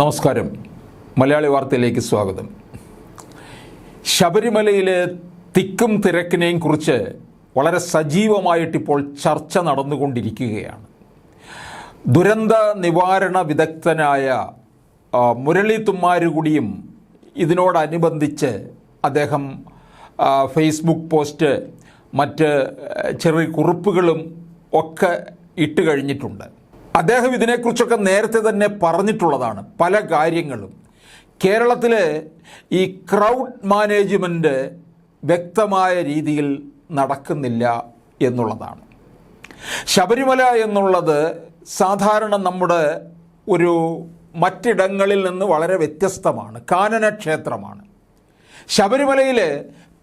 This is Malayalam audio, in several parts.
നമസ്കാരം. മലയാളി വാർത്തയിലേക്ക് സ്വാഗതം. ശബരിമലയിലെ തിക്കും തിരക്കിനെയും കുറിച്ച് വളരെ സജീവമായിട്ടിപ്പോൾ ചർച്ച നടന്നുകൊണ്ടിരിക്കുകയാണ്. ദുരന്ത നിവാരണ വിദഗ്ധനായ മുരളി തുമ്മാരുകുടിയും ഇതിനോടനുബന്ധിച്ച് അദ്ദേഹം ഫേസ്ബുക്ക് പോസ്റ്റ് മറ്റ് ചെറിയ കുറിപ്പുകളും ഒക്കെ ഇട്ട് കഴിഞ്ഞിട്ടുണ്ട്. അദ്ദേഹം ഇതിനെക്കുറിച്ചൊക്കെ നേരത്തെ തന്നെ പറഞ്ഞിട്ടുള്ളതാണ് പല കാര്യങ്ങളും. കേരളത്തിലെ ഈ ക്രൗഡ് മാനേജ്മെന്റ് വ്യക്തമായ രീതിയിൽ നടക്കുന്നില്ല എന്നുള്ളതാണ്. ശബരിമല എന്നുള്ളത് സാധാരണ നമ്മുടെ ഒരു മറ്റിടങ്ങളിൽ നിന്ന് വളരെ വ്യത്യസ്തമാണ് കാനന ക്ഷേത്രമാണ് ശബരിമലയിൽ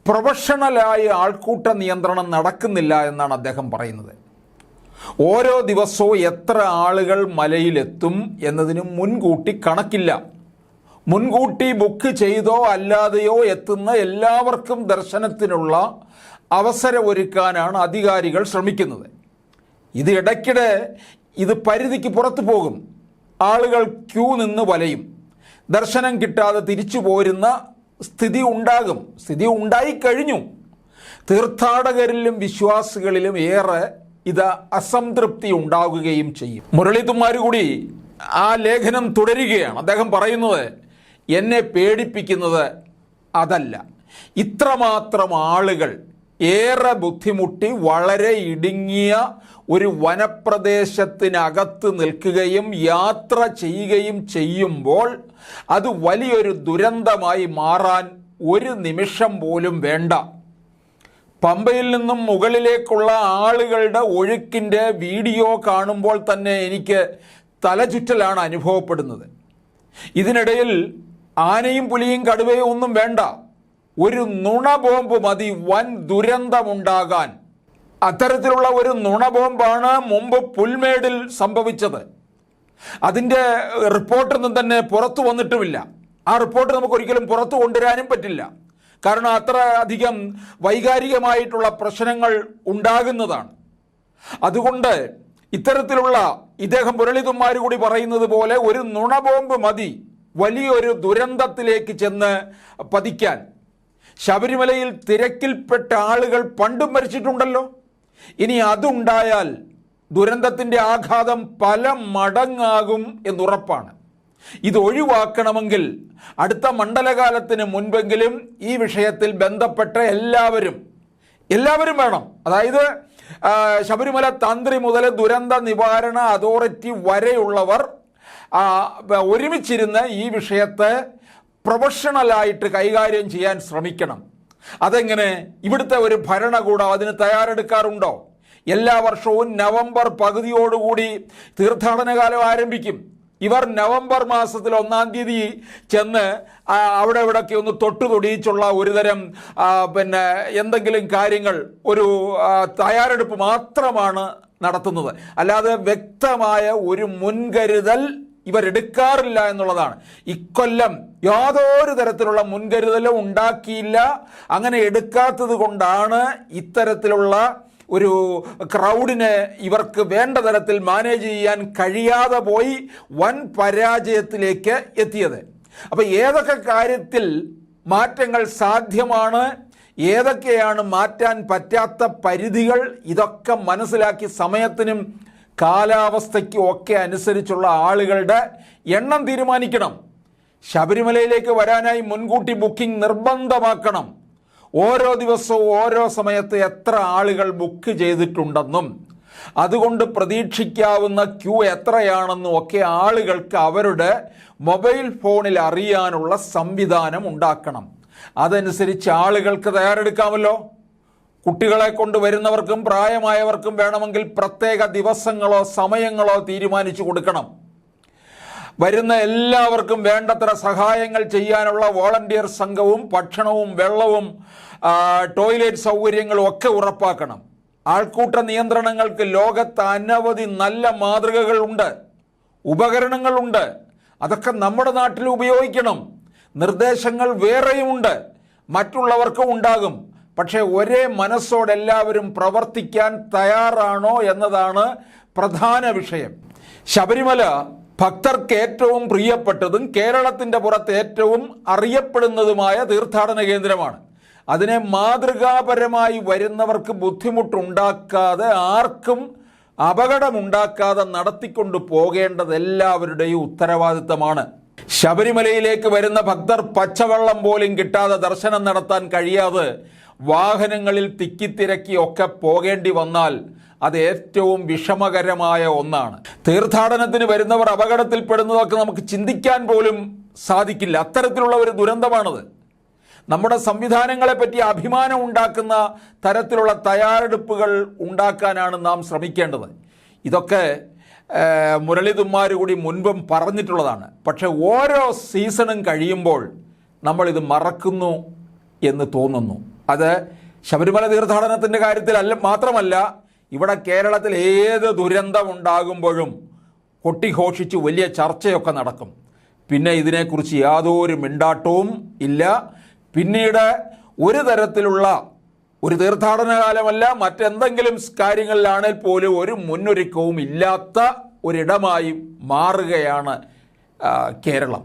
പ്രൊഫഷണലായി ആൾക്കൂട്ട നിയന്ത്രണം നടക്കുന്നില്ല എന്നാണ് അദ്ദേഹം പറയുന്നത്. ഓരോ ദിവസവും എത്ര ആളുകൾ മലയിലെത്തും എന്നതിന് മുൻകൂട്ടി കണക്കില്ല. മുൻകൂട്ടി ബുക്ക് ചെയ്തോ അല്ലാതെയോ എത്തുന്ന എല്ലാവർക്കും ദർശനത്തിനുള്ള അവസരമൊരുക്കാനാണ് അധികാരികൾ ശ്രമിക്കുന്നത്. ഇത് ഇടയ്ക്കിടെ ഇത് പരിധിക്ക് പുറത്തു പോകും. ആളുകൾ ക്യൂ നിന്ന് വലയും. ദർശനം കിട്ടാതെ തിരിച്ചു പോരുന്ന സ്ഥിതി ഉണ്ടാകും. സ്ഥിതി ഉണ്ടായിക്കഴിഞ്ഞു. തീർത്ഥാടകരിലും വിശ്വാസികളിലും ഏറെ ഇത് അസംതൃപ്തി ഉണ്ടാകുകയും ചെയ്യും. മുരളീതുമാർ കൂടി ആ ലേഖനം തുടരുകയാണ്. അദ്ദേഹം പറയുന്നത് എന്നെ പേടിപ്പിക്കുന്നത് അതല്ല. ഇത്രമാത്രം ആളുകൾ ഏറെ ബുദ്ധിമുട്ടി വളരെ ഇടുങ്ങിയ ഒരു വനപ്രദേശത്തിനകത്ത് നിൽക്കുകയും യാത്ര ചെയ്യുകയും ചെയ്യുമ്പോൾ അത് വലിയൊരു ദുരന്തമായി മാറാൻ ഒരു നിമിഷം പോലും വേണ്ട. പമ്പയിൽ നിന്നും മുകളിലേക്കുള്ള ആളുകളുടെ ഒഴുക്കിന്റെ വീഡിയോ കാണുമ്പോൾ തന്നെ എനിക്ക് തലചുറ്റലാണ് അനുഭവപ്പെടുന്നത്. ഇതിനിടയിൽ ആനയും പുലിയും കടുവയും ഒന്നും വേണ്ട. ഒരു നുണ ബോംബ് മതി വൻ ദുരന്തമുണ്ടാകാൻ. അത്തരത്തിലുള്ള ഒരു നുണ ബോംബാണ് മുമ്പ് പുൽമേടിൽ സംഭവിച്ചത്. അതിന്റെ റിപ്പോർട്ടൊന്നും തന്നെ പുറത്തു വന്നിട്ടുമില്ല. ആ റിപ്പോർട്ട് നമുക്ക് ഒരിക്കലും പുറത്തു കൊണ്ടുവരാനും പറ്റില്ല. കാരണം അത്ര അധികം വൈകാരികമായിട്ടുള്ള പ്രശ്നങ്ങൾ ഉണ്ടാകുന്നതാണ്. അതുകൊണ്ട് ഇത്തരത്തിലുള്ള ഇദ്ദേഹം മുരളിതുമാർ കൂടി പറയുന്നത് പോലെ ഒരു നുണ ബോംബ് മതി വലിയൊരു ദുരന്തത്തിലേക്ക് ചെന്ന് പതിക്കാൻ. ശബരിമലയിൽ തിരക്കിൽപ്പെട്ട ആളുകൾ പണ്ടും മരിച്ചിട്ടുണ്ടല്ലോ. ഇനി അതുണ്ടായാൽ ദുരന്തത്തിന്റെ ആഘാതം പല മടങ്ങാകും എന്നുറപ്പാണ്. ഇത് ഒഴിവാക്കണമെങ്കിൽ അടുത്ത മണ്ഡലകാലത്തിന് മുൻപെങ്കിലും ഈ വിഷയത്തിൽ ബന്ധപ്പെട്ട എല്ലാവരും എല്ലാവരും വേണം. അതായത് ശബരിമല തന്ത്രി മുതൽ ദുരന്ത നിവാരണ അതോറിറ്റി വരെയുള്ളവർ ഒരുമിച്ചിരുന്ന് ഈ വിഷയത്തെ പ്രൊഫഷണലായിട്ട് കൈകാര്യം ചെയ്യാൻ ശ്രമിക്കണം. അതെങ്ങനെ? ഇവിടുത്തെ ഒരു ഭരണകൂടം അതിന് തയ്യാറെടുക്കാറുണ്ടോ? എല്ലാ വർഷവും നവംബർ പകുതിയോടുകൂടി തീർത്ഥാടന കാലം ആരംഭിക്കും. ഇവർ നവംബർ മാസത്തിൽ ഒന്നാം തീയതി ചെന്ന് അവിടെ ഇവിടെയൊക്കെ ഒന്ന് തൊട്ടു തൊടിയിച്ചുള്ള ഒരുതരം പിന്നെ എന്തെങ്കിലും കാര്യങ്ങൾ ഒരു തയ്യാറെടുപ്പ് മാത്രമാണ് നടത്തുന്നത്. അല്ലാതെ വ്യക്തമായ ഒരു മുൻകരുതൽ ഇവരെടുക്കാറില്ല എന്നുള്ളതാണ്. ഇക്കൊല്ലം യാതൊരു തരത്തിലുള്ള മുൻകരുതലും ഉണ്ടാക്കിയില്ല. അങ്ങനെ എടുക്കാത്തത് കൊണ്ടാണ് ഇത്തരത്തിലുള്ള ഒരു ക്രൗഡിനെ ഇവർക്ക് വേണ്ട തരത്തിൽ മാനേജ് ചെയ്യാൻ കഴിയാതെ പോയി വൻ പരാജയത്തിലേക്ക് എത്തിയത്. അപ്പോൾ ഏതൊക്കെ കാര്യത്തിൽ മാറ്റങ്ങൾ സാധ്യമാണ്? ഏതൊക്കെയാണ് മാറ്റാൻ പറ്റാത്ത പരിധികൾ? ഇതൊക്കെ മനസ്സിലാക്കി സമയത്തിനും കാലാവസ്ഥയ്ക്കും ഒക്കെ അനുസരിച്ചുള്ള ആളുകളുടെ എണ്ണം തീരുമാനിക്കണം. ശബരിമലയിലേക്ക് വരാനായി മുൻകൂട്ടി ബുക്കിംഗ് നിർബന്ധമാക്കണം. ഓരോ ദിവസവും ഓരോ സമയത്ത് എത്ര ആളുകൾ ബുക്ക് ചെയ്തിട്ടുണ്ടെന്നും അതുകൊണ്ട് പ്രതീക്ഷിക്കാവുന്ന ക്യൂ എത്രയാണെന്നും ഒക്കെ ആളുകൾക്ക് അവരുടെ മൊബൈൽ ഫോണിൽ അറിയാനുള്ള സംവിധാനം ഉണ്ടാക്കണം. അതനുസരിച്ച് ആളുകൾക്ക് തയ്യാറെടുക്കാമല്ലോ. കുട്ടികളെ കൊണ്ട് വരുന്നവർക്കും പ്രായമായവർക്കും വേണമെങ്കിൽ പ്രത്യേക ദിവസങ്ങളോ സമയങ്ങളോ തീരുമാനിച്ചു കൊടുക്കണം. വരുന്ന എല്ലാവർക്കും വേണ്ടത്ര സഹായങ്ങൾ ചെയ്യാനുള്ള വോളണ്ടിയർ സംഘവും ഭക്ഷണവും വെള്ളവും ടോയ്ലറ്റ് സൗകര്യങ്ങളും ഒക്കെ ഉറപ്പാക്കണം. ആൾക്കൂട്ട നിയന്ത്രണങ്ങൾക്ക് ലോകത്ത് അനവധി നല്ല മാതൃകകളുണ്ട് ഉപകരണങ്ങളുണ്ട്. അതൊക്കെ നമ്മുടെ നാട്ടിൽ ഉപയോഗിക്കണം. നിർദ്ദേശങ്ങൾ വേറെയുമുണ്ട് മറ്റുള്ളവർക്കും ഉണ്ടാകും. പക്ഷേ ഒരേ മനസ്സോടെ എല്ലാവരും പ്രവർത്തിക്കാൻ തയ്യാറാണോ എന്നതാണ് പ്രധാന വിഷയം. ശബരിമല ഭക്തർക്ക് ഏറ്റവും പ്രിയപ്പെട്ടതും കേരളത്തിന്റെ പുറത്ത് ഏറ്റവും അറിയപ്പെടുന്നതുമായ തീർത്ഥാടന കേന്ദ്രമാണ്. അതിനെ മാതൃകാപരമായി വരുന്നവർക്ക് ബുദ്ധിമുട്ടുണ്ടാക്കാതെ ആർക്കും അപകടമുണ്ടാക്കാതെ നടത്തിക്കൊണ്ടു പോകേണ്ടത് എല്ലാവരുടെയും ഉത്തരവാദിത്തമാണ്. ശബരിമലയിലേക്ക് വരുന്ന ഭക്തർ പച്ചവെള്ളം പോലും കിട്ടാതെ ദർശനം നടത്താൻ കഴിയാതെ വാഹനങ്ങളിൽ തിക്കിത്തിരക്കി ഒക്കെ പോകേണ്ടി വന്നാൽ അത് ഏറ്റവും വിഷമകരമായ ഒന്നാണ്. തീർത്ഥാടനത്തിന് വരുന്നവർ അപകടത്തിൽപ്പെടുന്നതൊക്കെ നമുക്ക് ചിന്തിക്കാൻ പോലും സാധിക്കില്ല. അത്തരത്തിലുള്ള ഒരു ദുരന്തമാണത്. നമ്മുടെ സംവിധാനങ്ങളെ പറ്റി അഭിമാനം ഉണ്ടാക്കുന്ന തരത്തിലുള്ള തയ്യാറെടുപ്പുകൾ ഉണ്ടാക്കാനാണ് നാം ശ്രമിക്കേണ്ടത്. ഇതൊക്കെ മുരളീതുമാർ കൂടി മുൻപും പറഞ്ഞിട്ടുള്ളതാണ്. പക്ഷെ ഓരോ സീസണും കഴിയുമ്പോൾ നമ്മളിത് മറക്കുന്നു എന്ന് തോന്നുന്നു. അത് ശബരിമല തീർത്ഥാടനത്തിന്റെ കാര്യത്തിലല്ല മാത്രമല്ല ഇവിടെ കേരളത്തിൽ ഏത് ദുരന്തമുണ്ടാകുമ്പോഴും കൊട്ടിഘോഷിച്ച് വലിയ ചർച്ചയൊക്കെ നടക്കും. പിന്നെ ഇതിനെക്കുറിച്ച് യാതൊരു മിണ്ടാട്ടവും ഇല്ല. പിന്നീട് ഒരു തരത്തിലുള്ള ഒരു തീർത്ഥാടന കാലമല്ല മറ്റെന്തെങ്കിലും കാര്യങ്ങളിലാണെങ്കിൽ പോലും ഒരു മുന്നൊരുക്കവും ഇല്ലാത്ത ഒരിടമായി മാറുകയാണ് കേരളം.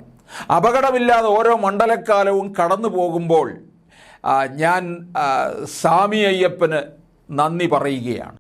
അപകടമില്ലാതെ ഓരോ മണ്ഡലക്കാലവും കടന്നു പോകുമ്പോൾ ഞാൻ സാമി അയ്യപ്പന് നന്ദി പറയുകയാണ്.